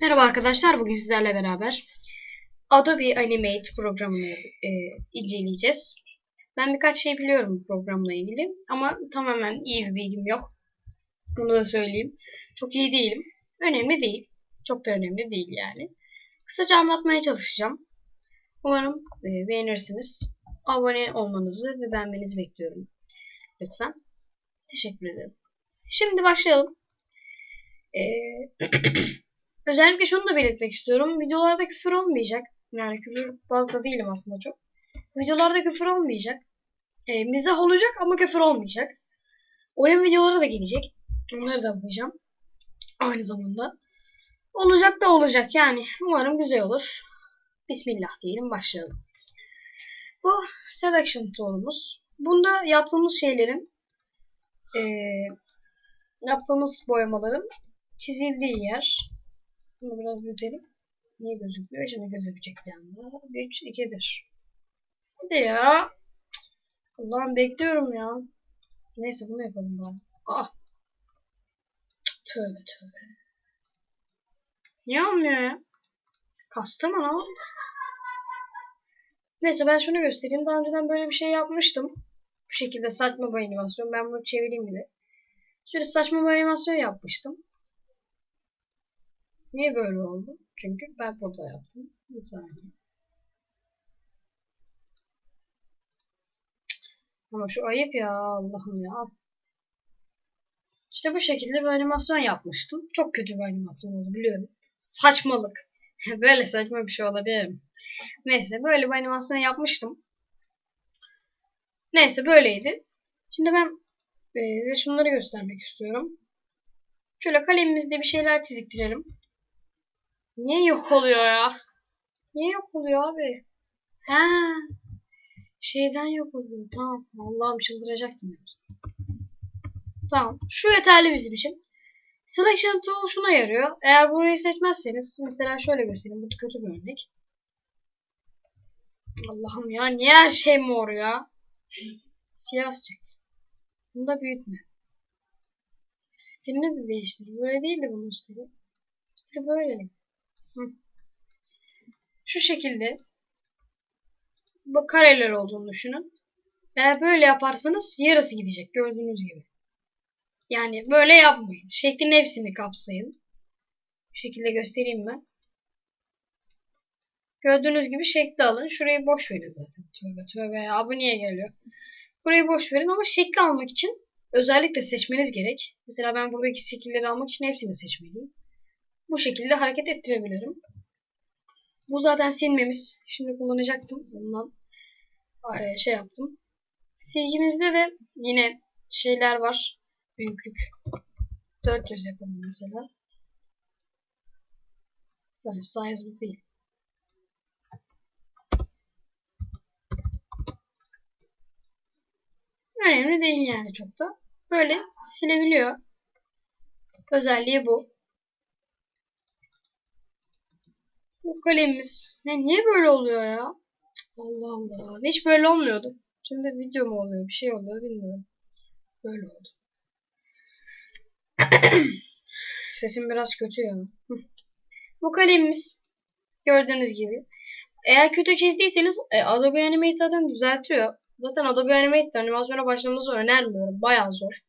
Merhaba arkadaşlar, bugün sizlerle beraber Adobe Animate programını e, inceleyeceğiz. Ben birkaç şey biliyorum bu programla ilgili ama tamamen iyi bir bilgim yok. Bunu da söyleyeyim. Çok iyi değilim. Önemli değil. Çok da önemli değil yani. Kısaca anlatmaya çalışacağım. Umarım e, beğenirsiniz. Abone olmanızı ve beğenmenizi bekliyorum. Lütfen. Teşekkür ederim. Şimdi başlayalım. Eee Özellikle şunu da belirtmek istiyorum. Videolarda küfür olmayacak. Yani küfür bazda değilim aslında çok. Videolarda küfür olmayacak. E, mizah olacak ama küfür olmayacak. Oyun videoları da gelecek. Onları da yapacağım. Aynı zamanda. Olacak da olacak yani. Umarım güzel olur. Bismillah diyelim başlayalım. Bu selection tool'umuz. Bunda yaptığımız şeylerin e, yaptığımız boyamaların çizildiği yer. Bunu biraz büyütelim. Niye gözükmüyor? Şimdi gözükecek bir anda. 3, 2, 1. Hadi ya. Allah'ım bekliyorum ya. Neyse bunu yapalım bari. Ah. Tövbe tövbe. Niye olmuyor ya? Kastı mı lan? Neyse ben şunu göstereyim. Daha önceden böyle bir şey yapmıştım. Bu şekilde saçma bir animasyon. Ben bunu çevireyim bir de. Şöyle saçma bir animasyon yapmıştım. Niye böyle oldu? Çünkü ben burada yaptım. Bir saniye. Ama şu ayıp ya Allah'ım ya. İşte bu şekilde bir animasyon yapmıştım. Çok kötü bir animasyon oldu biliyorum. Saçmalık. böyle saçma bir şey olabilir mi? Neyse böyle bir animasyon yapmıştım. Neyse böyleydi. Şimdi ben e, size şunları göstermek istiyorum. Şöyle kalemimizde bir şeyler çiziktirelim. Niye yok oluyor ya? Niye yok oluyor abi? Ha, şeyden yok oluyor. Tamam. Allah'ım çıldıracaktım. Tamam. Şu yeterli bizim için. Selection tool şuna yarıyor. Eğer burayı seçmezseniz mesela şöyle göstereyim. Bu kötü bir örnek. Allah'ım ya niye her şey mor ya? Siyah çek. Bunu da büyütme. Stilini de değiştir. Böyle değildi bunun stili. Stili böyle. Şu şekilde bu kareler olduğunu düşünün. Eğer böyle yaparsanız yarısı gidecek gördüğünüz gibi. Yani böyle yapmayın. Şeklin hepsini kapsayın. Bu şekilde göstereyim ben. Gördüğünüz gibi şekli alın. Şurayı boş verin zaten. Tövbe tövbe ya. Bu niye geliyor? Burayı boş verin ama şekli almak için özellikle seçmeniz gerek. Mesela ben buradaki şekilleri almak için hepsini seçmeliyim. Bu şekilde hareket ettirebilirim. Bu zaten silmemiz. Şimdi kullanacaktım. Bundan şey yaptım. Silgimizde de yine şeyler var. Büyüklük. 400 yapalım mesela. Sadece size bu değil. Önemli değil yani çok da. Böyle silebiliyor. Özelliği bu. Bu kalemimiz. Ne niye böyle oluyor ya? Allah Allah. Hiç böyle olmuyordu. Şimdi video mu oluyor? Bir şey oluyor bilmiyorum. Böyle oldu. Sesim biraz kötü ya. Bu kalemimiz gördüğünüz gibi. Eğer kötü çizdiyseniz e, Adobe Animate zaten düzeltiyor. Zaten Adobe Animate animasyona başlamanızı önermiyorum. Bayağı zor.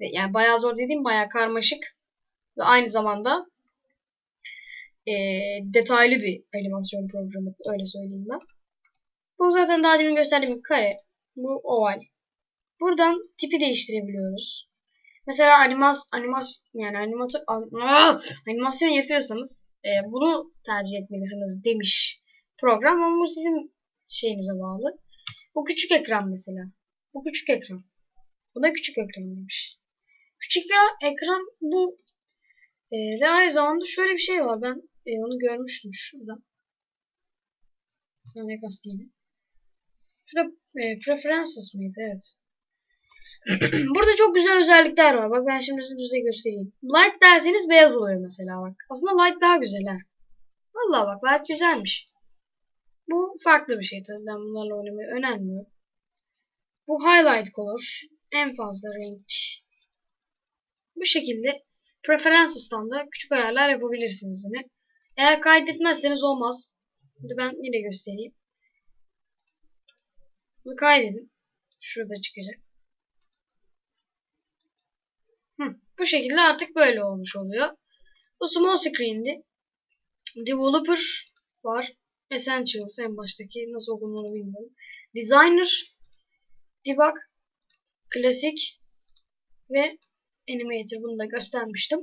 Yani bayağı zor dediğim bayağı karmaşık. Ve aynı zamanda e, detaylı bir animasyon programı. Öyle söyleyeyim ben. Bu zaten daha demin gösterdiğim kare. Bu oval. Buradan tipi değiştirebiliyoruz. Mesela animas animas yani animatör animasyon yapıyorsanız e, bunu tercih etmelisiniz demiş program ama bu sizin şeyinize bağlı. Bu küçük ekran mesela. Bu küçük ekran. Bu da küçük ekran demiş. Küçük ekran bu e, ve aynı zamanda şöyle bir şey var. Ben e, onu görmüştüm şurada. Saniye kastıydı. Şurada e, preferences miydi? Evet. Burada çok güzel özellikler var. Bak ben şimdi size göstereyim. Light derseniz beyaz oluyor mesela bak. Aslında light daha güzel ha. Vallahi bak light güzelmiş. Bu farklı bir şey tabii. Ben bunlarla oynamayı önermiyorum. Bu highlight color. En fazla renk. Bu şekilde Preferences'tan da küçük ayarlar yapabilirsiniz yine. Eğer kaydetmezseniz olmaz. Şimdi ben yine göstereyim. Bunu kaydedin. Şurada çıkacak. Hı, bu şekilde artık böyle olmuş oluyor. Bu small screen'di. Developer var. Essentials en baştaki nasıl okunduğunu bilmiyorum. Designer, Debug, Klasik ve Animator bunu da göstermiştim.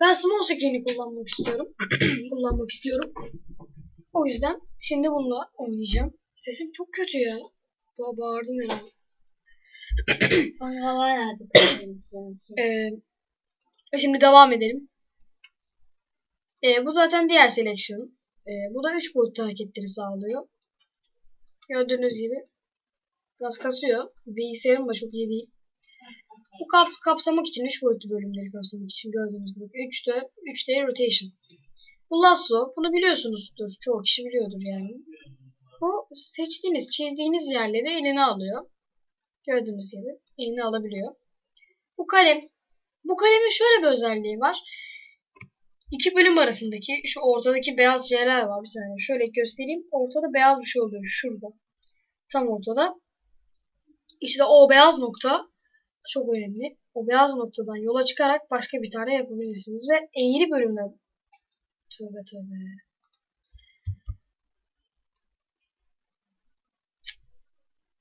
Ben small screen'i kullanmak istiyorum. kullanmak istiyorum. O yüzden şimdi bununla oynayacağım. Sesim çok kötü ya. Ba bağırdım herhalde. Bana var. Ee, şimdi devam edelim. Ee, bu zaten diğer selection. Ee, bu da 3 boyutlu hareketleri sağlıyor. Gördüğünüz gibi biraz kasıyor. Bilgisayarım da çok iyi değil. Bu kap kapsamak için 3 boyutlu bölümleri kapsamak için gördüğünüz gibi 3D 3D rotation. Bu lasso bunu biliyorsunuzdur. Çoğu kişi biliyordur yani. Bu seçtiğiniz, çizdiğiniz yerleri eline alıyor. Gördüğünüz gibi eline alabiliyor. Bu kalem. Bu kalemin şöyle bir özelliği var. İki bölüm arasındaki şu ortadaki beyaz şeyler var. Bir saniye şöyle göstereyim. Ortada beyaz bir şey oluyor şurada. Tam ortada. İşte o beyaz nokta çok önemli. O beyaz noktadan yola çıkarak başka bir tane yapabilirsiniz. Ve eğri bölümden Tövbe tövbe.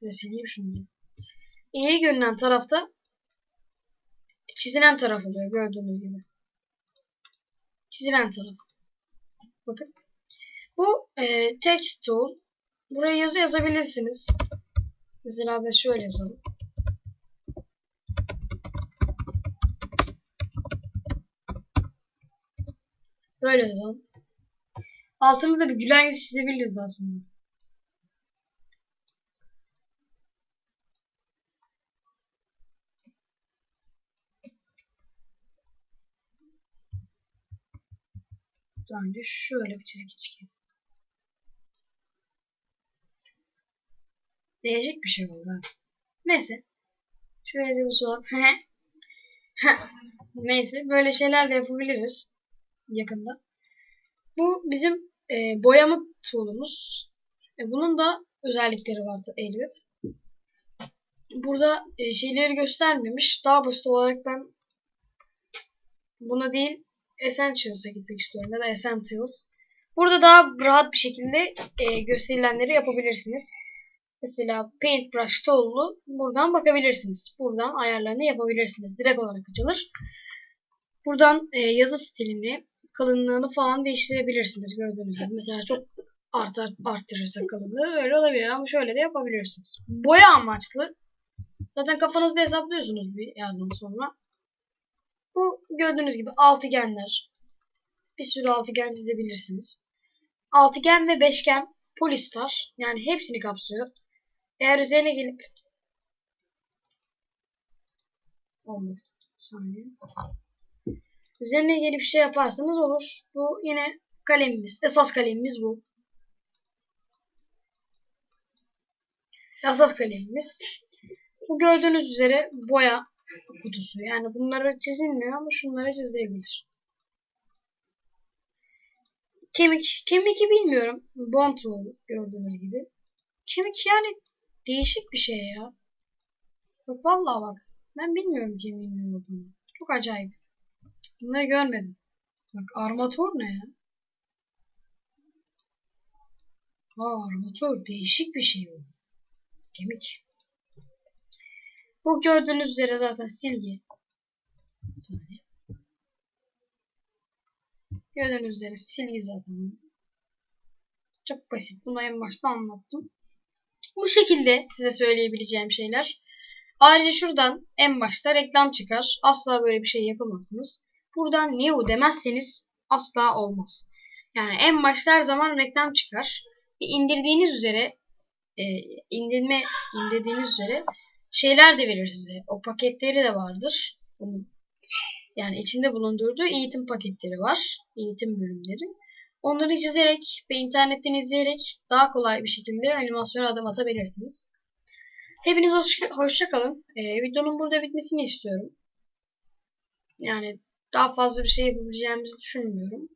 Ne sileyim şimdi. Eğri görünen tarafta çizilen taraf oluyor gördüğünüz gibi. Çizilen taraf. Bakın. Bu e, text tool. Buraya yazı yazabilirsiniz. Mesela ben şöyle yazalım. Böyle yazalım. Altını da bir gülen yüz çizebiliriz aslında. Önce şöyle bir çizgi çıkıyor. Değişik bir şey oldu. Neyse. Şöyle de bir soğuk. Neyse böyle şeyler de yapabiliriz. Yakında. Bu bizim e, boyama tool'umuz. E, bunun da özellikleri vardı elbet. Burada e, şeyleri göstermemiş. Daha basit olarak ben buna değil Essentials'a gitmek istiyorum ya da Essentials. Burada daha rahat bir şekilde e, gösterilenleri yapabilirsiniz. Mesela Paintbrush tool'u buradan bakabilirsiniz. Buradan ayarlarını yapabilirsiniz. Direkt olarak açılır. Buradan e, yazı stilini, kalınlığını falan değiştirebilirsiniz gördüğünüz gibi. Mesela çok artar, arttırırsa kalınlığı öyle olabilir ama şöyle de yapabilirsiniz. Boya amaçlı. Zaten kafanızda hesaplıyorsunuz bir yerden sonra. Bu gördüğünüz gibi altıgenler. Bir sürü altıgen çizebilirsiniz. Altıgen ve beşgen polistar yani hepsini kapsıyor. Eğer üzerine gelip olmadı. Saniye. Üzerine gelip şey yaparsanız olur. Bu yine kalemimiz. Esas kalemimiz bu. Esas kalemimiz. Bu gördüğünüz üzere boya kutusu. Yani bunlara çizilmiyor ama şunlara çizilebilir. Kemik. Kemiki bilmiyorum. Tool gördüğünüz gibi. Kemik yani değişik bir şey ya. Bak vallahi bak. Ben bilmiyorum kemiğin ne olduğunu. Çok acayip. Bunları görmedim. Bak armatör ne ya? Aa armatör değişik bir şey bu. Kemik. Bu gördüğünüz üzere zaten silgi. Saniye. Gördüğünüz üzere silgi zaten. Çok basit. Bunu en başta anlattım. Bu şekilde size söyleyebileceğim şeyler. Ayrıca şuradan en başta reklam çıkar. Asla böyle bir şey yapamazsınız. Buradan new demezseniz asla olmaz. Yani en başta her zaman reklam çıkar. E, indirdiğiniz üzere e, indirme indirdiğiniz üzere şeyler de verir size. O paketleri de vardır. Yani içinde bulundurduğu eğitim paketleri var. Eğitim bölümleri. Onları çizerek ve internetten izleyerek daha kolay bir şekilde animasyona adım atabilirsiniz. Hepiniz hoşça, hoşça kalın. Ee, videonun burada bitmesini istiyorum. Yani daha fazla bir şey yapabileceğimizi düşünmüyorum.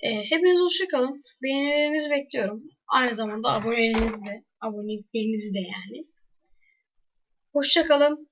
Ee, hepiniz hoşça kalın. Beğenilerinizi bekliyorum. Aynı zamanda abonelerinizi de, aboneliklerinizi de yani. Hoşça kalın. Bay bay.